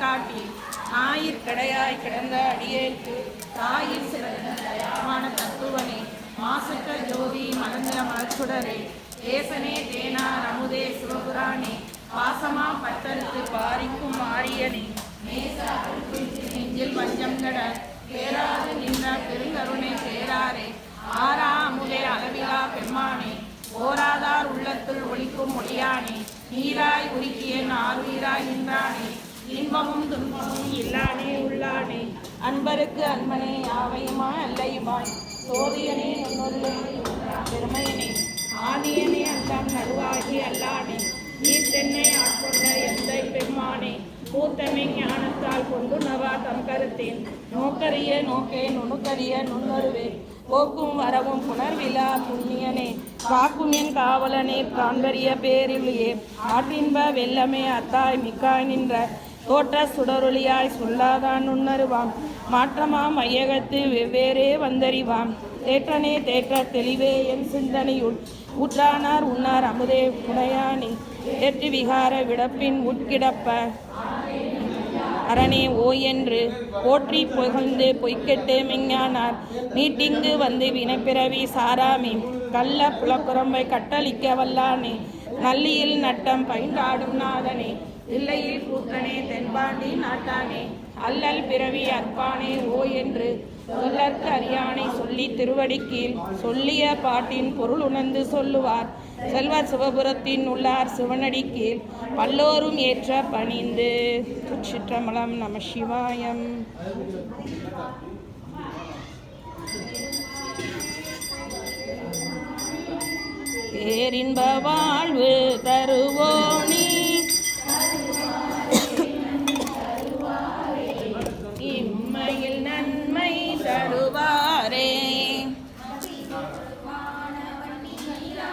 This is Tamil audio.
காட்டி ஆயிர் கடையாய் கிடந்த அடியேற்று தாயில் சிறந்த தத்துவனே மாசுக்க ஜோதி மலர்ந்த மலச்சுடரே ஏசனே தேனார் அமுதே சிவபுராணே பாசமா பத்தருக்கு பாரிக்கும் மாரியனே நெஞ்சில் வஞ்சம் கட பேராது நின்ற பெருங்கருணை சேராரே ஆரா அமுதே அளவிலா பெம்மானே ஓராதார் உள்ளத்துள் ஒளிக்கும் ஒளியானே நீராய் உருக்கிய ஆறுயிராய் நின்றானே. இன்பமும் துன்பமும் இல்லானே உள்ளானே. அன்பருக்கு அன்பனே யாவையுமா அல்லையுமாய். சோதியனே நுண்ணுருளே பெருமையனே. ஆதியனே அல்லாம் நடுவாகி அல்லானே. நீ தென்னை ஆட்கொண்ட எந்தை பெருமானே. கூத்தமை ஞானத்தால் கொண்டு நவா தம் கருத்தேன். நோக்கரிய நோக்கே நுணுக்கரிய நுண்ணருவே. போக்கும் வரவும் புணர்விழா புண்ணியனே. காக்கும் என் காவலனே காண்பரிய பேரிலேயே ஆற்றின்ப வெள்ளமே அத்தாய் மிக்காய் நின்ற தோற்ற சுடரொளியாய் சொல்லாதான் நுண்ணருவாம் மாற்றமாம் மையகத்து வெவ்வேறே வந்தறிவாம். தேற்றனே தேற்ற தெளிவே என் சிந்தனையுள் ஊற்றானார் உன்னார் அமுதே உடையானே தேற்று விகார விடப்பின் உட்கிடப்ப. அரணே ஓ என்று போற்றி புகழ்ந்து பொய்க்கெட்டு மெஞ்ஞானார். மீட்டிங்கு வந்து வினைப்பிறவி சாராமே. கள்ள புலக்குரம்பை கட்டளிக்க வல்லானே. நல்லியில் நட்டம் பயின்றாடும் நாதனே. இல்லையில் கூத்தனே தென்பாண்டி நாட்டானே அல்லல் பிறவி அற்பானே ஓ என்று சொல்லற்கு அறியானை சொல்லி திருவடிக்கீழ் சொல்லிய பாட்டின் பொருள் உணர்ந்து சொல்லுவார். செல்வ சிவபுரத்தின் உள்ளார் சிவனடி கீழ் பல்லோரும் ஏற்ற பணிந்து. துச்சிற்றம்பலம் நம சிவாயம். பேரின்ப வாழ்வு தருவோம்